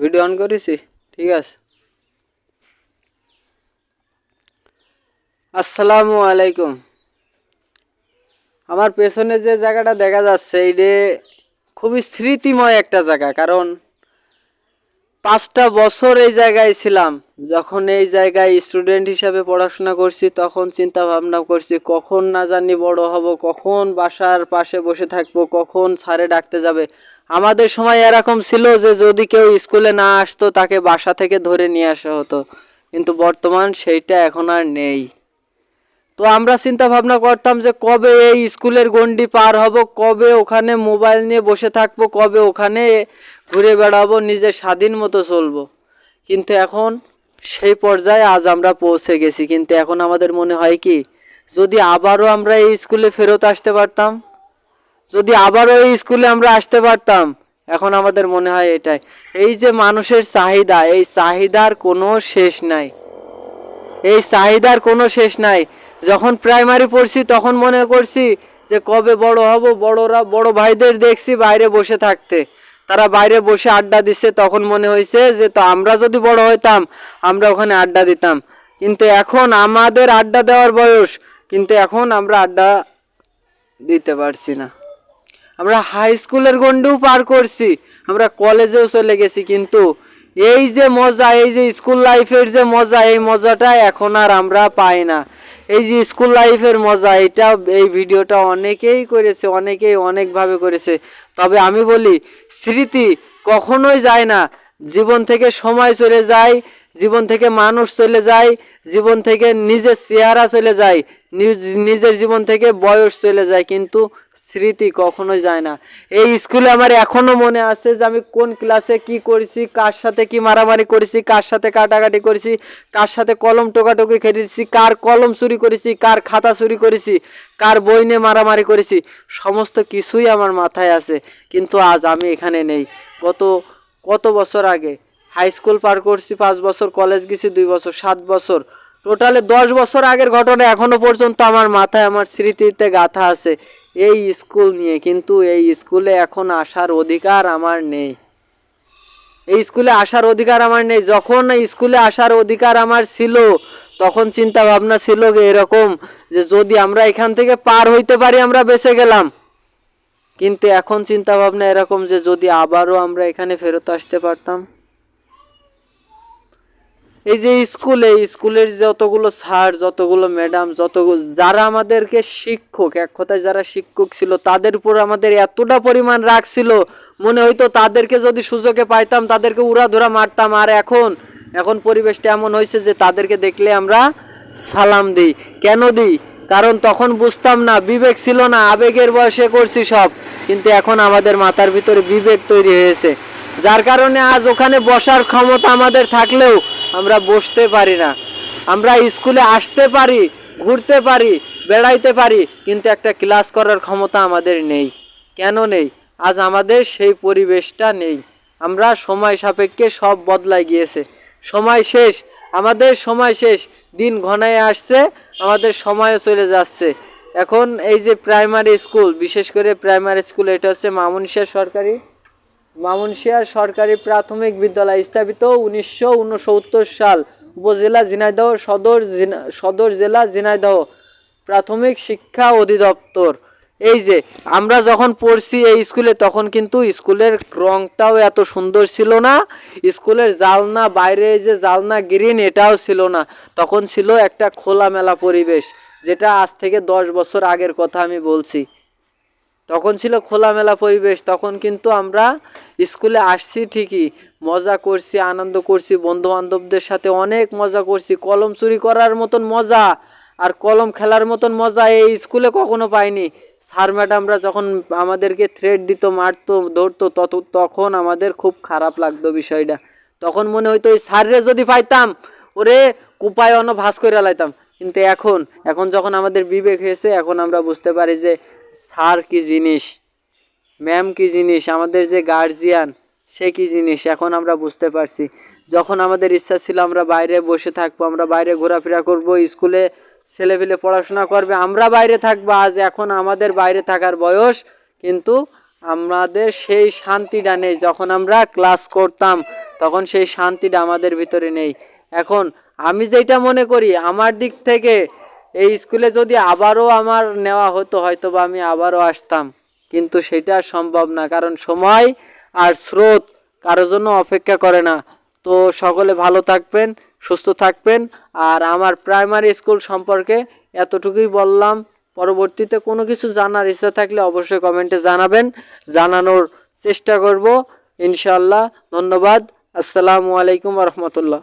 Video on করেছি, ঠিক আছে? আসসালামু আলাইকুম। আমার পেছনে যে জায়গাটা দেখা যাচ্ছে এইটা খুবই স্মৃতিময় একটা জায়গা, কারণ পাঁচটা বছর এই জায়গায় ছিলাম। যখন এই জায়গায় স্টুডেন্ট হিসাবে পড়াশোনা করছি, তখন চিন্তা ভাবনা করছি, কখন না জানি বড় হব, কখন বাসার পাশে বসে থাকব, কখন স্যারে ডাকতে যাবে। আমাদের সময় এরকম ছিল যে, যদি কেউ স্কুলে না আসতো, তাকে বাসা থেকে ধরে নিয়ে আসা হতো। কিন্তু বর্তমান সেইটা এখন আর নেই। তো আমরা চিন্তা ভাবনা করতাম যে কবে এই স্কুলের গন্ডি পার হব, কবে ওখানে মোবাইল নিয়ে বসে থাকব, কবে ওখানে ঘুরে বেড়াবো, নিজের স্বাধীন মতো চলবো। কিন্তু এখন সেই পর্যায়ে আজ আমরা পৌঁছে গেছি। কিন্তু এখন আমাদের মনে হয় কি, যদি আবারও আমরা এই স্কুলে ফেরত আসতে পারতাম, যদি আবারও এই স্কুলে আমরা আসতে পারতাম, এখন আমাদের মনে হয় এটাই। এই যে মানুষের চাহিদা, এই চাহিদার কোনো শেষ নাই। এই চাহিদার কোনো শেষ নাই। যখন প্রাইমারি পড়ছি, তখন মনে করছি যে কবে বড় হব, বড়রা, বড় ভাইদের দেখছি বাইরে বসে থাকতে। তারা বাইরে বসে আড্ডা দিচ্ছে, তখন মনে হয়েছে যে তো আমরা যদি বড় হইতাম, আমরা ওখানে আড্ডা দিতাম। কিন্তু এখন আমাদের আড্ডা দেওয়ার বয়স, কিন্তু এখন আমরা আড্ডা দিতে পারছি না। আমরা হাই স্কুলের গন্ডেও পার করছি, আমরা কলেজেও চলে গেছি, কিন্তু এই যে মজা, এই যে স্কুল লাইফের যে মজা, এই মজাটা এখন আর আমরা পাই না। এই যে স্কুল লাইফের মজা, এটা এই ভিডিওটা অনেকেই করেছে, অনেকেই অনেকভাবে করেছে। তবে আমি বলি, স্মৃতি কখনোই যায় না। জীবন থেকে সময় চলে যায়, জীবন থেকে মানুষ চলে যায়, জীবন থেকে নিজের চেহারা চলে যায়, নিজ- নিজের জীবন থেকে বয়স চলে যায়। কিন্তু স্মৃতি কখনোই যায় না। এই স্কুলে আমার এখনও মনে আছে যে আমি কোন ক্লাসে কি করেছি, কার সাথে কি মারামারি করেছি, কার সাথে কাটাকাটি করেছি, কার সাথে কলম টোকাটুকি খেটেছি, কার কলম চুরি করেছি, কার খাতা চুরি করেছি, কার বই নিয়ে মারামারি করেছি, সমস্ত কিছুই আমার মাথায় আছে। কিন্তু আজ আমি এখানে নেই। গত কত বছর আগে? হাই স্কুল পার করছি, পাঁচ বছর কলেজ গেছি দুই বছর, সাত বছর। টোটালে দশ বছর আগের ঘটনা এখনও পর্যন্ত আমার মাথায়, আমার স্মৃতিতে গাথা আছে। এই স্কুল নিয়ে, কিন্তু এই স্কুলে এখন আসার অধিকার আমার নেই। এই স্কুলে আসার অধিকার আমার নেই। যখন স্কুলে আসার অধিকার আমার ছিল, তখন চিন্তা ভাবনা ছিল এরকম, যে যদি আমরা এখান থেকে পার হইতে পারি, আমরা বেঁচে গেলাম। কিন্তু এখন চিন্তা ভাবনা এরকম যে যদি আবারও আমরা এখানে ফেরত আসতে পারতাম। এই যে স্কুলে, স্কুলের যতগুলো স্যার, যতগুলো ম্যাডাম যত যারা আমাদেরকে শিক্ষক, এক কথায় যারা শিক্ষক ছিল, তাদের উপর আমাদের এতটা পরিমাণ রাগ ছিল। মনে হইতো তাদেরকে যদি সুযোগে পাইতাম, তাদেরকে উড়াধুরা মারতাম। আর এখন এখন পরিবেশটা এমন হয়েছে যে তাদেরকে দেখলে আমরা সালাম দিই। কেন দিই? কারণ তখন বুঝতাম না, বিবেক ছিল না, আবেগের বয়সে করছি সব। কিন্তু এখন আমাদের মাথার ভিতরে বিবেক তৈরি হয়েছে। যার কারণে আজ ওখানে বসার ক্ষমতা আমাদের থাকলেও আমরা বসতে পারি না। আমরা স্কুলে আসতে পারি, ঘুরতে পারি, বেড়াইতে পারি, কিন্তু একটা ক্লাস করার ক্ষমতা আমাদের নেই। কেন নেই? আজ আমাদের সেই পরিবেশটা নেই। আমরা সময় সাপেক্ষে সব বদলাই গিয়েছে। সময় শেষ, আমাদের সময় শেষ। দিন ঘনায় আসছে, আমাদের সময়ও চলে যাচ্ছে। এখন এই যে প্রাইমারি স্কুল বিশেষ করে প্রাইমারি স্কুল এটা হচ্ছে মামুনিশা সরকারি। মামুনশিয়া সরকারি প্রাথমিক বিদ্যালয় স্থাপিত উনিশশো উনসত্তর সাল উপজেলা ঝিনাইদহ সদর সদর জেলা ঝিনাইদহ প্রাথমিক শিক্ষা অধিদপ্তর। এই যে, আমরা যখন পড়ছি এই স্কুলে, তখন কিন্তু স্কুলের রংটাও এত সুন্দর ছিল না। স্কুলের জালনা, বাইরে যে জালনা গ্রিন এটাও ছিল না। তখন ছিল একটা খোলামেলা পরিবেশ, যেটা আজ থেকে দশ বছর আগের কথা আমি বলছি। তখন ছিল খোলামেলা পরিবেশ, তখন কিন্তু আমরা স্কুলে আসছি ঠিকই, মজা করছি, আনন্দ করছি বন্ধু বান্ধবদের সাথে অনেক মজা করছি, কলম চুরি করার মতন মজা আর কলম খেলার মতন মজা এই স্কুলে কখনো পাইনি। স্যার ম্যাডামরা যখন আমাদেরকে থ্রেড দিত, মারতো, ধরতো, তত, তখন আমাদের খুব খারাপ লাগতো বিষয়টা। তখন মনে হইতো ওই স্যাররে যদি পাইতাম, ওরে কুপায় অন্য ভাস করে লাইতাম। কিন্তু এখন এখন যখন আমাদের বিবেক হয়েছে, এখন আমরা বুঝতে পারি যে স্যার কি জিনিস? ম্যাম কি জিনিস? আমাদের যে গার্জিয়ান সে কি জিনিস? এখন আমরা বুঝতে পারছি। যখন আমাদের ইচ্ছা ছিল আমরা বাইরে বসে থাকব, আমরা বাইরে ঘোরাফেরা করব, স্কুলে ছেলেপেলে পড়াশোনা করবে, আমরা বাইরে থাকব। আজ এখন আমাদের বাইরে থাকার বয়স, কিন্তু আমাদের সেই শান্তিটা নেই। যখন আমরা ক্লাস করতাম, তখন সেই শান্তিটা আমাদের ভিতরে নেই। এখন আমি যেটা মনে করি, আমার দিক থেকে এই স্কুলে যদি আবারও আমার নেওয়া হতো হয়তো বা আমি আবারও আসতাম। কিন্তু সেটা সম্ভব না, কারণ সময় আর স্রোত কারোর জন্য অপেক্ষা করে না। তো সকলে ভালো থাকবেন, সুস্থ থাকবেন। আর আমার প্রাইমারি স্কুল সম্পর্কে এতটুকুই বললাম। পরবর্তীতে কোনো কিছু জানার ইচ্ছা থাকলে অবশ্যই কমেন্টে জানাবেন। জানানোর চেষ্টা করব। ইনশাল্লাহ ধন্যবাদ। আসসালামু আলাইকুম রহমতুল্লাহ।